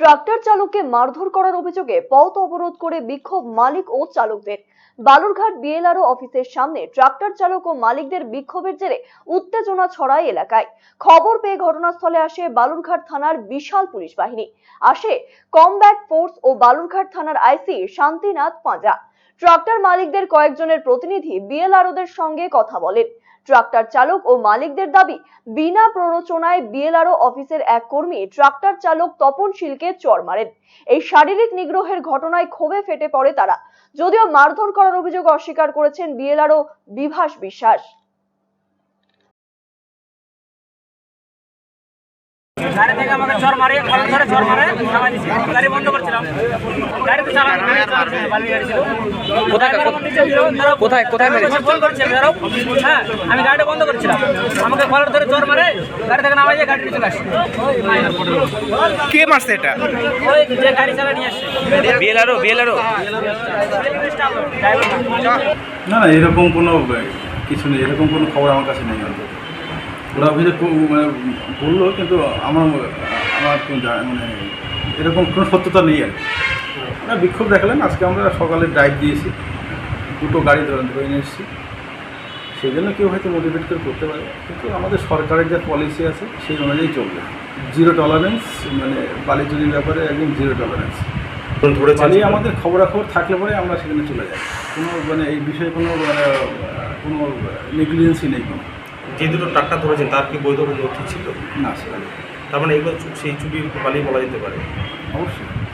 Tractor চালককে মারধর করার অভিযোগে পথ অবরোধ করে বিক্ষোভ মালিক ও চালকদের। বালুরঘাট বিএলআরও অফিসের সামনে ট্রাক্টর চালক ও মালিকদের বিক্ষোভের জেরে উত্তেজনা ছড়ায় এলাকায়। খবর পেয়ে ঘটনাস্থলে আসে বালুরঘাট থানার বিশাল পুলিশ বাহিনী। আসে কমব্যাট ফোর্স ও বালুরঘাট থানার আইসি শান্তিনাথ পাঁজা। ট্রাক্টর মালিকদের কয়েকজনের প্রতিনিধি বিএলআরওদের সঙ্গে কথা বলেন। ট্রাক্টর চালক ও মালিকদের দাবি, বিনা প্ররোচনায় বিএলআরও অফিসের এক কর্মী ট্রাক্টর চালক তপন শীলকে চর মারেন। এই শারীরিক নিগ্রহের ঘটনায় ক্ষোভে ফেটে পড়ে তারা। যদিও মারধর করার অভিযোগ অস্বীকার করেছেন বিএলআরও বিভাস বিশ্বাস। গাড়ি থেকে আমাকে ঝড় মারে ধরে মারে নামাই গাড়ি বন্ধ করছিলাম। গাড়ি তো চালানো বালি গাড়ি ছিল। কোথায়- কোথায় কোথায় মেরেছে? ফোন করছে ধরো। হ্যাঁ আমি গাড়িটা বন্ধ করছিলাম। আমাকে কলম ধরে ঝড় মারে গাড়ি থেকে নামাই দিয়ে গাড়ি চলে আসছে। কে মারছে এটা? ওই যে গাড়ি চালা নিয়ে আসছে। BLRO BLRO? ড্রাইভার। না না এরকম কোনো কিছু নেই। এরকম কোনো খবর আমার কাছে নেই অন্তত। অভিযোগ মানে বলল কিন্তু আমার আমার মানে এরকম কোনো সত্যতা নেই আর কি। বিক্ষোভ দেখালেন আজকে আমরা সকালে ড্রাইভ দিয়েছি। দুটো গাড়ি ধরে ধরে নিয়ে এসেছি। সেই জন্য কেউ হয়তো মোটিভেট করে করতে পারে। কিন্তু আমাদের সরকারের যে পলিসি আছে সেই অনুযায়ী চলবে। জিরো টলারেন্স মানে বালি চুরির ব্যাপারে একদম জিরো টলারেন্স বালি আমাদের খবরাখবর থাকলে পরে আমরা সেখানে চলে যাই। কোনো মানে এই বিষয়ে কোনো মানে, কোনো নেগলিজেন্সি নেই কোনো। যে দুটো টাকা ধরেছেন তার কি বৈধ নথি ছিল? না সেটা তার মানে এগুলো সেই চুরির বালি বলা যেতে পারে। অবশ্যই।